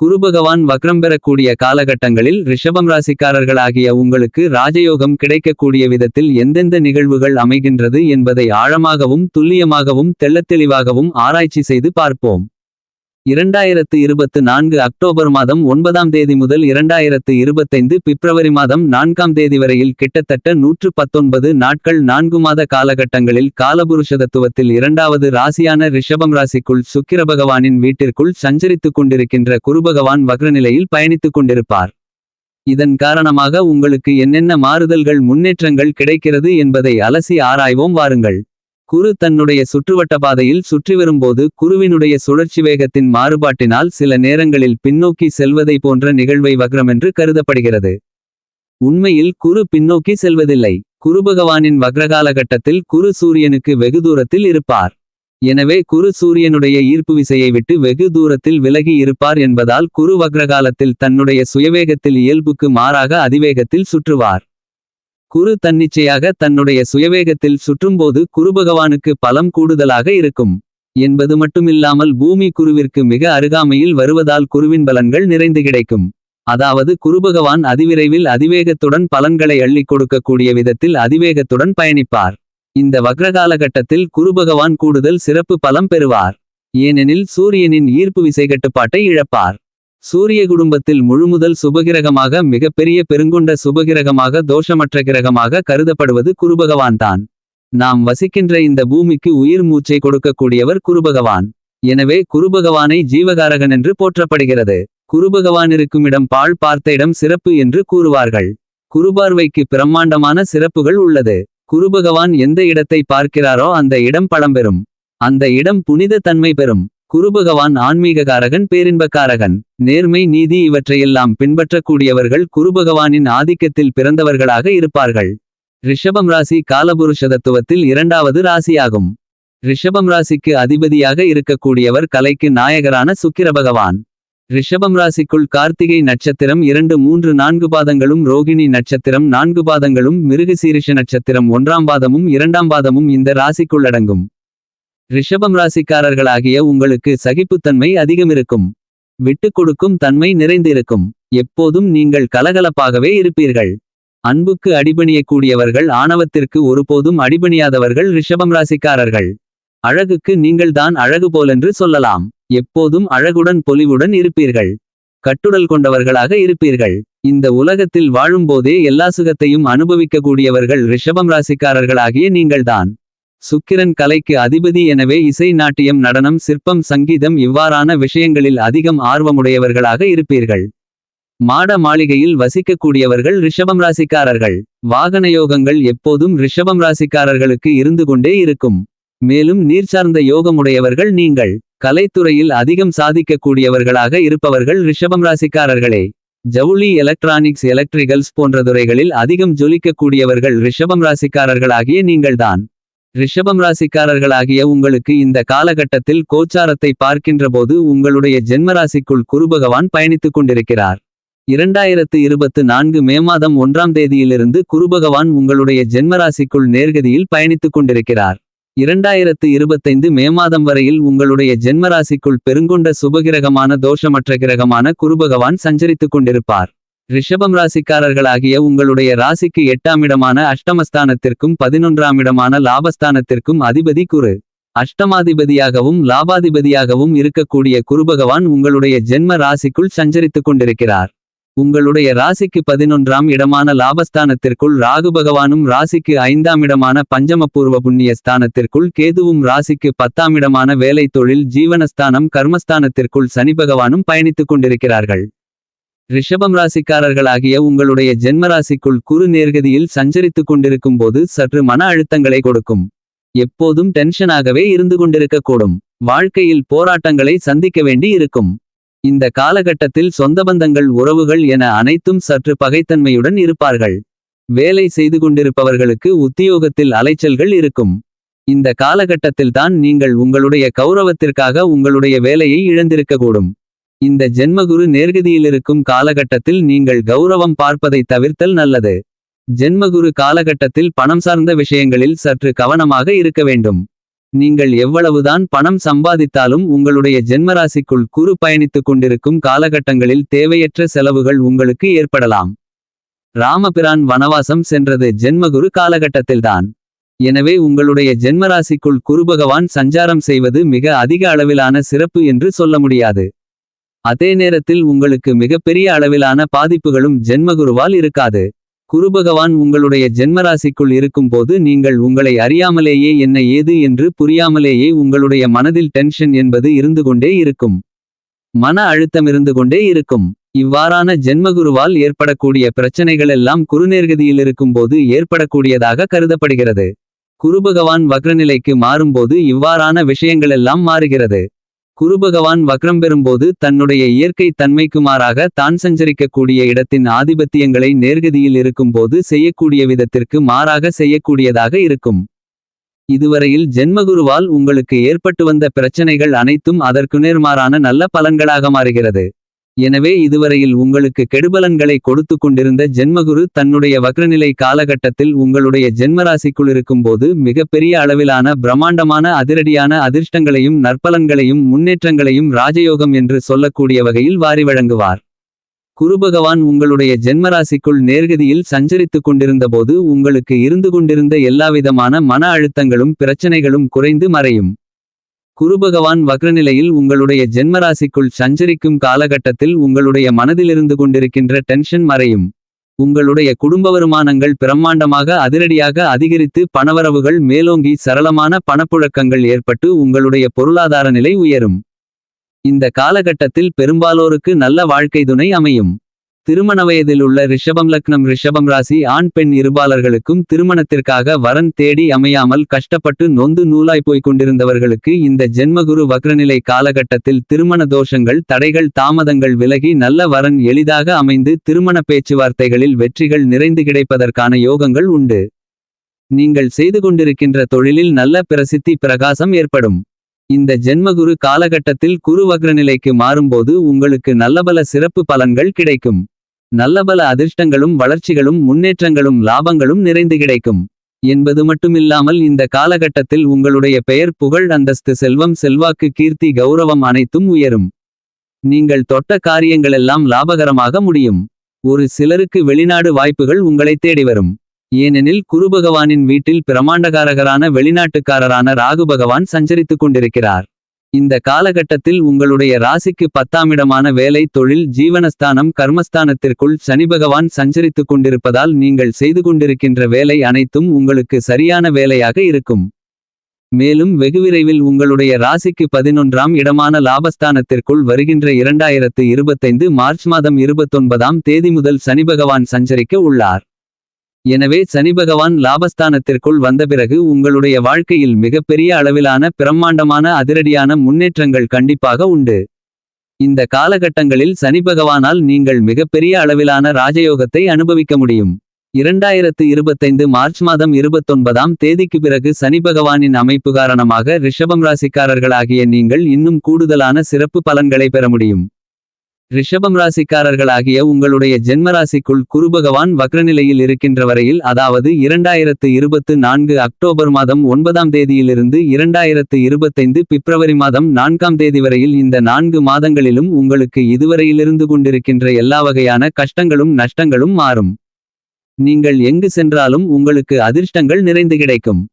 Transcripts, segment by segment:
குருபகவான் வக்ரம் பெறக்கூடிய காலகட்டங்களில் ரிஷபம் ராசிக்காரர்களாகிய உங்களுக்கு ராஜயோகம் கிடைக்கக்கூடிய விதத்தில் எந்தெந்த நிகழ்வுகள் அமைகின்றது என்பதை ஆழமாகவும் துல்லியமாகவும் தெள்ளத்தெளிவாகவும் ஆராய்ச்சி செய்து பார்ப்போம். இரண்டாயிரத்து இருபத்து நான்கு அக்டோபர் மாதம் ஒன்பதாம் தேதி முதல் இரண்டாயிரத்து இருபத்தைந்து பிப்ரவரி மாதம் நான்காம் தேதி வரையில் கிட்டத்தட்ட நூற்று பத்தொன்பது நாட்கள் நான்கு மாத காலகட்டங்களில் காலபுருஷதத்துவத்தில் இரண்டாவது ராசியான ரிஷபம் ராசிக்குள் சுக்கிர பகவானின் வீட்டிற்குள் சஞ்சரித்துக் கொண்டிருக்கின்ற குருபகவான் வக்ரநிலையில் பயணித்துக் கொண்டிருப்பார். இதன் காரணமாக உங்களுக்கு என்னென்ன மாறுதல்கள் முன்னேற்றங்கள் கிடைக்கிறது என்பதை அலசி ஆராய்வோம் வாருங்கள். குரு தன்னுடைய சுற்றுவட்ட பாதையில் சுற்றி வரும்போது குருவினுடைய சுழற்சி வேகத்தின் மாறுபாட்டினால் சில நேரங்களில் பின்னோக்கி செல்வதை போன்ற நிகழ்வை வக்ரமென்று கருதப்படுகிறது. உண்மையில் குரு பின்னோக்கி செல்வதில்லை. குருபகவானின் வக்ரகாலகட்டத்தில் குரு சூரியனுக்கு வெகு தூரத்தில் இருப்பார். எனவே குரு சூரியனுடைய ஈர்ப்பு விசையை விட்டு வெகு தூரத்தில் விலகி இருப்பார் என்பதால் குரு வக்ரகாலத்தில் தன்னுடைய சுயவேகத்தில் இயல்புக்கு மாறாக அதிவேகத்தில் சுற்றுவார். குரு தன்னிச்சையாக தன்னுடைய சுயவேகத்தில் சுற்றும்போது குருபகவானுக்கு பலம் கூடுதலாக இருக்கும். என்பது மட்டுமில்லாமல் பூமி குருவிற்கு மிக அருகாமையில் வருவதால் குருவின் பலன்கள் நிறைந்து கிடைக்கும். அதாவது குருபகவான் அதிவிரைவில் அதிவேகத்துடன் பலன்களை அள்ளிக் கொடுக்கக்கூடிய விதத்தில் அதிவேகத்துடன் பயணிப்பார். இந்த வக்ரகாலகட்டத்தில் குருபகவான் கூடுதல் சிறப்பு பலம் பெறுவார். ஏனெனில் சூரியனின் ஈர்ப்பு விசை கட்டுப்பாட்டை இழப்பார். சூரிய குடும்பத்தில் முழுமுதல் சுபகிரகமாக மிகப்பெரிய பெருங்கொண்ட சுபகிரகமாக தோஷமற்ற கிரகமாக கருதப்படுவது குருபகவான்தான் நாம் வசிக்கின்ற இந்த பூமிக்கு உயிர் மூச்சை கொடுக்கக்கூடியவர் குருபகவான். எனவே குருபகவானை ஜீவகாரகன் என்று போற்றப்படுகிறது. குருபகவான் இருக்குமிடம் பாழ் பார்த்த இடம் சிறப்பு என்று கூறுவார்கள். குருபார்வைக்கு பிரம்மாண்டமான சிறப்புகள் உள்ளது. குருபகவான் எந்த இடத்தை பார்க்கிறாரோ அந்த இடம் பழம்பெறும். அந்த இடம் புனித தன்மை பெறும். குருபகவான் ஆன்மீககாரகன் பேரின்பக்காரகன். நேர்மை நீதி இவற்றையெல்லாம் பின்பற்றக்கூடியவர்கள் குருபகவானின் ஆதிக்கத்தில் பிறந்தவர்களாக இருப்பார்கள். ரிஷபம் ராசி காலபுருஷதத்துவத்தில் இரண்டாவது ராசியாகும். ரிஷபம் ராசிக்கு அதிபதியாக இருக்கக்கூடியவர் கலைக்கு நாயகரான சுக்கிர பகவான் ரிஷபம் ராசிக்குள் கார்த்திகை நட்சத்திரம் இரண்டு மூன்று நான்கு பாதங்களும் ரோகிணி நட்சத்திரம் நான்கு பாதங்களும் மிருகசீரிஷ நட்சத்திரம் ஒன்றாம் பாதமும் இரண்டாம் பாதமும் இந்த ராசிக்குள் அடங்கும். ரிஷபம் ராசிக்காரர்களாகிய உங்களுக்கு சகிப்புத்தன்மை அதிகமிருக்கும். விட்டு கொடுக்கும் தன்மை நிறைந்திருக்கும். எப்போதும் நீங்கள் கலகலப்பாகவே இருப்பீர்கள். அன்புக்கு அடிபணியக்கூடியவர்கள் ஆணவத்திற்கு ஒருபோதும் அடிபணியாதவர்கள் ரிஷபம் ராசிக்காரர்கள். அழகுக்கு நீங்கள்தான் அழகு போலென்று சொல்லலாம். எப்போதும் அழகுடன் பொலிவுடன் இருப்பீர்கள். கட்டுடல் கொண்டவர்களாக இருப்பீர்கள். இந்த உலகத்தில் வாழும்போதே எல்லா சுகத்தையும் அனுபவிக்கக்கூடியவர்கள் ரிஷபம் ராசிக்காரர்களாகிய நீங்கள்தான். சுக்கிரன் கலைக்கு அதிபதி எனவே இசை நாட்டியம் நடனம் சிற்பம் சங்கீதம் இவ்வாறான விஷயங்களில் அதிகம் ஆர்வமுடையவர்களாக இருப்பீர்கள். மாட மாளிகையில் வசிக்கக்கூடியவர்கள் ரிஷபம் ராசிக்காரர்கள். வாகன யோகங்கள் எப்போதும் ரிஷபம் ராசிக்காரர்களுக்கு இருந்து கொண்டே இருக்கும். மேலும் நீர் சார்ந்த யோகமுடையவர்கள் நீங்கள். கலைத்துறையில் அதிகம் சாதிக்கக்கூடியவர்களாக இருப்பவர்கள் ரிஷபம் ராசிக்காரர்களே. ஜவுளி எலக்ட்ரானிக்ஸ் எலக்ட்ரிகல்ஸ் போன்ற துறைகளில் அதிகம் ஜொலிக்கக்கூடியவர்கள் ரிஷபம் ராசிக்காரர்களாகிய நீங்கள்தான். ரிஷபம் ராசிக்காரர்களாகிய உங்களுக்கு இந்த காலகட்டத்தில் கோச்சாரத்தை பார்க்கின்றபோது உங்களுடைய ஜென்மராசிக்குள் குருபகவான் பயணித்துக் கொண்டிருக்கிறார். இரண்டாயிரத்து இருபத்து நான்கு மே மாதம் ஒன்றாம் தேதியிலிருந்து குருபகவான் உங்களுடைய ஜென்மராசிக்குள் நேர்கதியில் பயணித்துக் கொண்டிருக்கிறார். இரண்டாயிரத்து இருபத்தைந்து மே மாதம் வரையில் உங்களுடைய ஜென்மராசிக்குள் பெருங்கொண்ட சுபகிரகமான தோஷமற்ற கிரகமான குருபகவான் சஞ்சரித்துக் கொண்டிருப்பார். ரிஷபம் ராசிக்காரர்களாகிய உங்களுடைய ராசிக்கு எட்டாம் இடமான அஷ்டமஸ்தானத்திற்கும் பதினொன்றாம் இடமான லாபஸ்தானத்திற்கும் அதிபதி குரு. அஷ்டமாதிபதியாகவும் லாபாதிபதியாகவும் இருக்கக்கூடிய குருபகவான் உங்களுடைய ஜென்ம ராசிக்குள் சஞ்சரித்துக் கொண்டிருக்கிறார். உங்களுடைய ராசிக்கு பதினொன்றாம் இடமான லாபஸ்தானத்திற்குள் ராகு பகவானும் ராசிக்கு ஐந்தாம் இடமான பஞ்சமபூர்வ புண்ணிய ஸ்தானத்திற்குள் கேதுவும் ராசிக்கு பத்தாம் இடமான வேலை தொழில் ஜீவனஸ்தானம் கர்மஸ்தானத்திற்குள் சனி பகவானும் பயணித்துக் கொண்டிருக்கிறார்கள். ரிஷபம் ராசிக்காரர்களாகிய உங்களுடைய ஜென்மராசிக்குள் குறு நேர்கதியில் சஞ்சரித்துக் கொண்டிருக்கும் போது சற்று மன அழுத்தங்களை கொடுக்கும். எப்போதும் டென்ஷனாகவே இருந்து கொண்டிருக்கக்கூடும். வாழ்க்கையில் போராட்டங்களை சந்திக்க வேண்டி இருக்கும். இந்த காலகட்டத்தில் சொந்த பந்தங்கள் உறவுகள் என அனைத்தும் சற்று பகைத்தன்மையுடன் இருப்பார்கள். வேலை செய்து கொண்டிருப்பவர்களுக்கு உத்தியோகத்தில் அலைச்சல்கள் இருக்கும். இந்த காலகட்டத்தில்தான் நீங்கள் உங்களுடைய கௌரவத்திற்காக உங்களுடைய வேலையை இழந்திருக்கக்கூடும். இந்த ஜென்மகுரு நேர்கதியிலிருக்கும் காலகட்டத்தில் நீங்கள் கௌரவம் பார்ப்பதை தவிர்த்தல் நல்லது. ஜென்மகுரு காலகட்டத்தில் பணம் சார்ந்த விஷயங்களில் சற்று கவனமாக இருக்க வேண்டும். நீங்கள் எவ்வளவுதான் பணம் சம்பாதித்தாலும் உங்களுடைய ஜென்மராசிக்குள் குறு பயணித்துக் கொண்டிருக்கும் காலகட்டங்களில் தேவையற்ற செலவுகள் உங்களுக்கு ஏற்படலாம். ராமபிரான் வனவாசம் சென்றது ஜென்மகுரு காலகட்டத்தில்தான். எனவே உங்களுடைய ஜென்மராசிக்குள் குருபகவான் சஞ்சாரம் செய்வது மிக அதிக அளவிலான சிறப்பு என்று சொல்ல முடியாது. அதே நேரத்தில் உங்களுக்கு மிகப்பெரிய அளவிலான பாதிப்புகளும் ஜென்மகுருவால் இருக்காது. குருபகவான் உங்களுடைய ஜென்மராசிக்குள் இருக்கும்போது நீங்கள் உங்களை அறியாமலேயே என்ன ஏது என்று புரியாமலேயே உங்களுடைய மனதில் டென்ஷன் என்பது இருந்து கொண்டே இருக்கும். மன அழுத்தம் இருந்து கொண்டே இருக்கும். இவ்வாறான ஜென்மகுருவால் ஏற்படக்கூடிய பிரச்சனைகளெல்லாம் குறுநேர்கதியில் இருக்கும்போது ஏற்படக்கூடியதாக கருதப்படுகிறது. குருபகவான் வக்ரநிலைக்கு மாறும்போது இவ்வாறான விஷயங்களெல்லாம் மாறுகிறது. குருபகவான் வக்ரம் பெறும்போது தன்னுடைய இயற்கை தன்மைக்குமாறாக தான் சஞ்சரிக்கக்கூடிய இடத்தின் ஆதிபத்தியங்களை நேர்கதியில் இருக்கும்போது செய்யக்கூடிய விதத்திற்கு மாறாக செய்யக்கூடியதாக இருக்கும். இதுவரையில் ஜென்மகுருவால் உங்களுக்கு ஏற்பட்டு வந்த பிரச்சனைகள் அனைத்தும் அதற்கு நேர்மாறான நல்ல பலன்களாக மாறுகிறது. எனவே இதுவரையில் உங்களுக்கு கெடுபலன்களை கொடுத்து கொண்டிருந்த ஜென்மகுரு தன்னுடைய வக்ரநிலை காலகட்டத்தில் உங்களுடைய ஜென்மராசிக்குள் இருக்கும்போது மிகப்பெரிய அளவிலான பிரம்மாண்டமான அதிரடியான அதிர்ஷ்டங்களையும் நற்பலன்களையும் முன்னேற்றங்களையும் ராஜயோகம் என்று சொல்லக்கூடிய வகையில் வாரி வழங்குவார். குருபகவான் உங்களுடைய ஜென்மராசிக்குள் நேர்கதியில் சஞ்சரித்துக் கொண்டிருந்தபோது உங்களுக்கு இருந்து கொண்டிருந்த எல்லாவிதமான மன அழுத்தங்களும் பிரச்சனைகளும் குறைந்து மறையும். குருபகவான் வக்ரநிலையில் உங்களுடைய ஜென்மராசிக்குள் சஞ்சரிக்கும் காலகட்டத்தில் உங்களுடைய மனதிலிருந்து கொண்டிருக்கின்ற டென்ஷன் மறையும். உங்களுடைய குடும்ப வருமானங்கள் பிரம்மாண்டமாக அதிரடியாக அதிகரித்து பணவரவுகள் மேலோங்கி சரளமான பணப்புழக்கங்கள் ஏற்பட்டு உங்களுடைய பொருளாதார நிலை உயரும். இந்த காலகட்டத்தில் பெரும்பாலோருக்கு நல்ல வாழ்க்கை துணை அமையும். திருமண வயதில் உள்ள ரிஷபம் லக்னம் ரிஷபம் ராசி ஆண் பெண் இருபாளர்களுக்கும் திருமணத்திற்காக வரன் தேடி அமையாமல் கஷ்டப்பட்டு நொந்து நூலாய் போய்க் கொண்டிருந்தவர்களுக்கு இந்த ஜென்மகுரு வக்ரநிலை காலகட்டத்தில் திருமண தோஷங்கள் தடைகள் தாமதங்கள் விலகி நல்ல வரன் எளிதாக அமைந்து திருமண பேச்சுவார்த்தைகளில் வெற்றிகள் நிறைந்து கிடைப்பதற்கான யோகங்கள் உண்டு. நீங்கள் செய்து கொண்டிருக்கின்ற தொழிலில் நல்ல பிரசித்தி பிரகாசம் ஏற்படும். இந்த ஜென்மகுரு காலகட்டத்தில் குரு வக்ரநிலைக்கு மாறும்போது உங்களுக்கு நல்லபல சிறப்பு பலன்கள் கிடைக்கும். நல்லபல அதிர்ஷ்டங்களும் வளர்ச்சிகளும் முன்னேற்றங்களும் லாபங்களும் நிறைந்து கிடைக்கும். என்பது மட்டுமில்லாமல் இந்த காலகட்டத்தில் உங்களுடைய பெயர் புகழ் அந்தஸ்து செல்வம் செல்வாக்கு கீர்த்தி கௌரவம் அனைத்தும் உயரும். நீங்கள் தொட்ட காரியங்களெல்லாம் லாபகரமாக முடியும். ஒரு சிலருக்கு வெளிநாடு வாய்ப்புகள் உங்களை தேடி வரும். ஏனெனில் குருபகவானின் வீட்டில் பிரமாண்டகாரகரான வெளிநாட்டுக்காரரான ராகு பகவான் சஞ்சரித்துக் கொண்டிருக்கிறார். இந்த காலகட்டத்தில் உங்களுடைய ராசிக்கு பத்தாமிடமான வேலை தொழில் ஜீவனஸ்தானம் கர்மஸ்தானத்திற்குள் சனி பகவான் சஞ்சரித்துக் கொண்டிருப்பதால் நீங்கள் செய்து கொண்டிருக்கின்ற வேலை அனைத்தும் உங்களுக்கு சரியான வேலையாக இருக்கும். மேலும் வெகுவிரைவில் உங்களுடைய ராசிக்கு பதினொன்றாம் இடமான லாபஸ்தானத்திற்குள் வருகின்ற இரண்டாயிரத்து இருபத்தைந்து மார்ச் மாதம் இருபத்தொன்பதாம் தேதி முதல் சனி பகவான் சஞ்சரிக்க உள்ளார். எனவே சனி பகவான் லாபஸ்தானத்திற்குள் வந்த பிறகு உங்களுடைய வாழ்க்கையில் மிகப்பெரிய அளவிலான பிரம்மாண்டமான அதிரடியான முன்னேற்றங்கள் கண்டிப்பாக உண்டு. இந்த காலகட்டங்களில் சனி பகவானால் நீங்கள் மிகப்பெரிய அளவிலான ராஜயோகத்தை அனுபவிக்க முடியும். இரண்டாயிரத்து இருபத்தைந்து மார்ச் மாதம் இருபத்தொன்பதாம் தேதிக்கு பிறகு சனி பகவானின் அமைப்பு காரணமாக ரிஷபம் ராசிக்காரர்களாகிய நீங்கள் இன்னும் கூடுதலான சிறப்பு பலன்களை பெற முடியும். ரிஷபம் ராசிக்காரர்களாகிய உங்களுடைய ஜென்மராசிக்குள் குருபகவான் வக்ரநிலையில் இருக்கின்ற வரையில் அதாவது இரண்டாயிரத்து இருபத்து நான்கு அக்டோபர் மாதம் ஒன்பதாம் தேதியிலிருந்து இரண்டாயிரத்து இருபத்தைந்து பிப்ரவரி மாதம் நான்காம் தேதி வரையில் இந்த நான்கு மாதங்களிலும் உங்களுக்கு இதுவரையிலிருந்து கொண்டிருக்கின்ற எல்லா வகையான கஷ்டங்களும் நஷ்டங்களும் மாறும். நீங்கள் எங்கு சென்றாலும் உங்களுக்கு அதிர்ஷ்டங்கள் நிறைந்து கிடைக்கும்.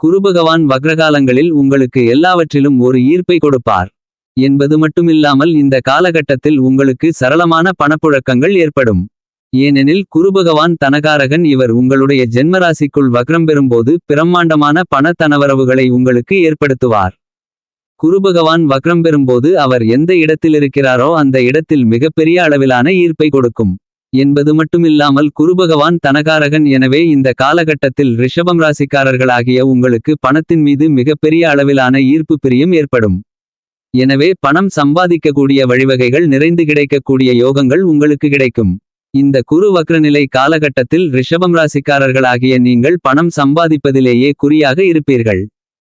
குருபகவான் வக்ரகாலங்களில் உங்களுக்கு எல்லாவற்றிலும் ஒரு ஈர்ப்பை கொடுப்பார். என்பது மட்டுமில்லாமல் இந்த காலகட்டத்தில் உங்களுக்கு சரளமான பணப்புழக்கங்கள் ஏற்படும். ஏனெனில் குருபகவான் தனகாரகன் இவர் உங்களுடைய ஜென்மராசிக்குள் வக்ரம் பெறும்போது பிரம்மாண்டமான பண தனவரவுகளை உங்களுக்கு ஏற்படுத்துவார். குருபகவான் வக்ரம் பெறும்போது அவர் எந்த இடத்தில் இருக்கிறாரோ அந்த இடத்தில் மிகப்பெரிய அளவிலான ஈர்ப்பை கொடுக்கும். என்பது மட்டுமில்லாமல் குருபகவான் தனகாரகன் எனவே இந்த காலகட்டத்தில் ரிஷபம் ராசிக்காரர்களாகிய உங்களுக்கு பணத்தின் மீது மிகப்பெரிய அளவிலான ஈர்ப்பு பிரியம் ஏற்படும். எனவே பணம் சம்பாதிக்கக்கூடிய வழிவகைகள் நிறைந்து கிடைக்கக்கூடிய யோகங்கள் உங்களுக்கு கிடைக்கும். இந்த குரு வக்ரநிலை காலகட்டத்தில் ரிஷபம் ராசிக்காரர்களாகிய நீங்கள் பணம் சம்பாதிப்பதிலேயே குறியாக இருப்பீர்கள்.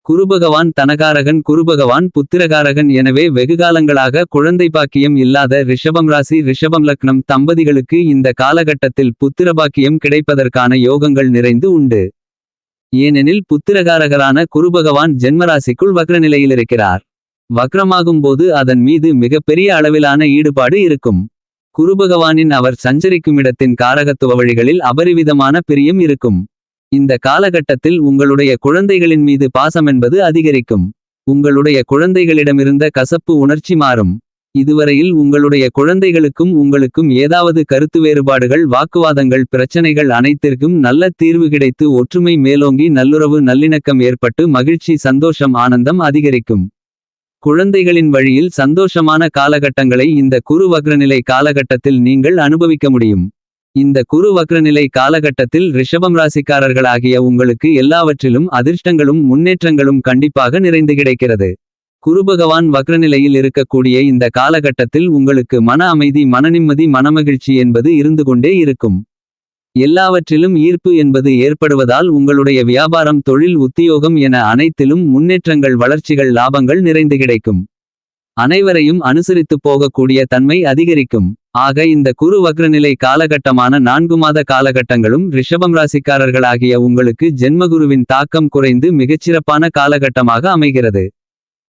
குருபகவான் தனகாரகன் குருபகவான் புத்திரகாரகன் எனவே வெகுகாலங்களாக குழந்தை பாக்கியம் இல்லாத ரிஷபம் ராசி ரிஷபம் லக்னம் தம்பதிகளுக்கு இந்த காலகட்டத்தில் புத்திர பாக்கியம் கிடைப்பதற்கான யோகங்கள் நிறைந்து உண்டு. ஏனெனில் புத்திரகாரகரான குருபகவான் ஜென்மராசிக்குள் வக்ரநிலையில் இருக்கிறார். வக்ரமாகும்போது அதன் மீது மிகப்பெரிய அளவிலான ஈடுபாடு இருக்கும். குருபகவானின் அவர் சஞ்சரிக்குமிடத்தின் காரகத்துவ வழிகளில் அபரிவிதமான பிரியம் இருக்கும். இந்த காலகட்டத்தில் உங்களுடைய குழந்தைகளின் மீது பாசமென்பது அதிகரிக்கும். உங்களுடைய குழந்தைகளிடமிருந்த கசப்பு உணர்ச்சி மாறும். இதுவரையில் உங்களுடைய குழந்தைகளுக்கும் உங்களுக்கும் ஏதாவது கருத்து வேறுபாடுகள் வாக்குவாதங்கள் பிரச்சனைகள் அனைத்திற்கும் நல்ல தீர்வு கிடைத்து ஒற்றுமை மேலோங்கி நல்லுறவு நல்லிணக்கம் ஏற்பட்டு மகிழ்ச்சி சந்தோஷம் ஆனந்தம் அதிகரிக்கும். குழந்தைகளின் வழியில் சந்தோஷமான காலகட்டங்களை இந்த குரு வக்ரநிலை காலகட்டத்தில் நீங்கள் அனுபவிக்க முடியும். இந்த குரு வக்ரநிலை காலகட்டத்தில் ரிஷபம் ராசிக்காரர்களாகிய உங்களுக்கு எல்லாவற்றிலும் அதிர்ஷ்டங்களும் முன்னேற்றங்களும் கண்டிப்பாக நிறைந்து கிடைக்கிறது. குருபகவான் வக்ரநிலையில் இருக்கக்கூடிய இந்த காலகட்டத்தில் உங்களுக்கு மன அமைதி மனநிம்மதி மனமகிழ்ச்சி என்பது இருந்து கொண்டே இருக்கும். எல்லாவற்றிலும் ஈர்ப்பு என்பது ஏற்படுவதால் உங்களுடைய வியாபாரம் தொழில் உத்தியோகம் என அனைத்திலும் முன்னேற்றங்கள் வளர்ச்சிகள் லாபங்கள் நிறைந்து கிடைக்கும். அனைவரையும் அனுசரித்துப் போகக்கூடிய தன்மை அதிகரிக்கும். ஆக இந்த குரு வக்ரநிலை காலகட்டமான நான்கு மாத காலகட்டங்களும் ரிஷபம் ராசிக்காரர்களாகிய உங்களுக்கு ஜென்மகுருவின் தாக்கம் குறைந்து மிகச்சிறப்பான காலகட்டமாக அமைகிறது.